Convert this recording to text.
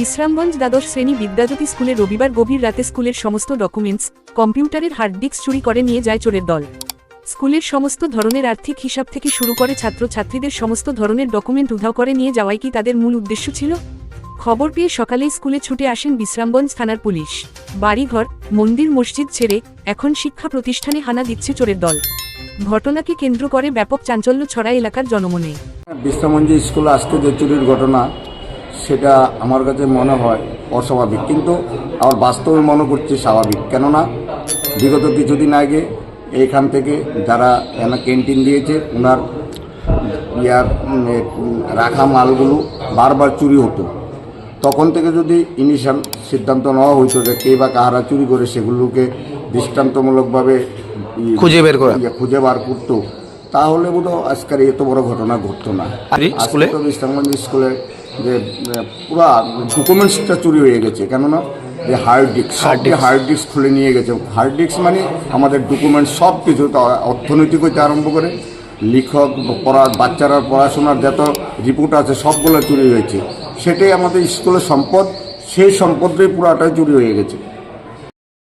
বিশ্রামগঞ্জ দ্বাদশ শ্রেণি বিদ্যাজ্যোতি স্কুলে রবিবার গভীর রাতে স্কুলের সমস্ত ডকুমেন্টস, কম্পিউটারের হার্ড ডিস্ক চুরি করে নিয়ে যায় চোরের দল। স্কুলের সমস্ত ধরনের আর্থিক হিসাব থেকে শুরু করে ছাত্রছাত্রীদের সমস্ত ধরনের ডকুমেন্ট উধাও করে নিয়ে যাওয়াই কি তাদের মূল উদ্দেশ্য ছিল? খবর পেয়ে সকালেই স্কুলে ছুটে আসেন বিশ্রামগঞ্জ থানার পুলিশ। বাড়িঘর, মন্দির মসজিদ ছেড়ে এখন শিক্ষা প্রতিষ্ঠানে হানা দিচ্ছে চোরের দল। ঘটনাকে কেন্দ্র করে ব্যাপক চাঞ্চল্য ছড়া এলাকার জনমনে। বিশ্রামঞ্জি স্কুলে আজকে যে চুরির ঘটনা সেটা আমার কাছে মনে হয় অস্বাভাবিক কিন্তু আমার বাস্তবে মনে করছি স্বাভাবিক কেননা বিগত কিছুদিন আগে এখান থেকে যারা ক্যান্টিন দিয়েছে ওনার ইয়ার রাখা মালগুলো বারবার চুরি হতো তখন থেকে যদি ইনিশিয়াল সিদ্ধান্ত নেওয়া হইতো যে কে বা কাহারা চুরি করে সেগুলোকে দৃষ্টান্তমূলকভাবে খুঁজে বের করা। ইয়ে, খুঁজে বার করতো তাহলে বোধ আজকের এত বড় ঘটনা ঘটতো না স্কুলে? আজকে তো বিশ্রামগঞ্জ স্কুলে যে পুরা ডকুমেন্টসটা চুরি হয়ে গেছে। কেননা যে hard disk hard disk hard disk খুলে নিয়ে গেছে। হার্ড ডিস্ক মানে আমাদের ডকুমেন্টস সব কিছু অর্থনৈতিক হইতে আরম্ভ করে। লিখক পড়া বাচ্চারা পড়াশোনার যত রিপোর্ট আছে সবগুলো চুরি হয়েছে। সেটাই আমাদের স্কুলের সম্পদ। সেই সম্পদটাই পুরাটাই চুরি হয়ে গেছে।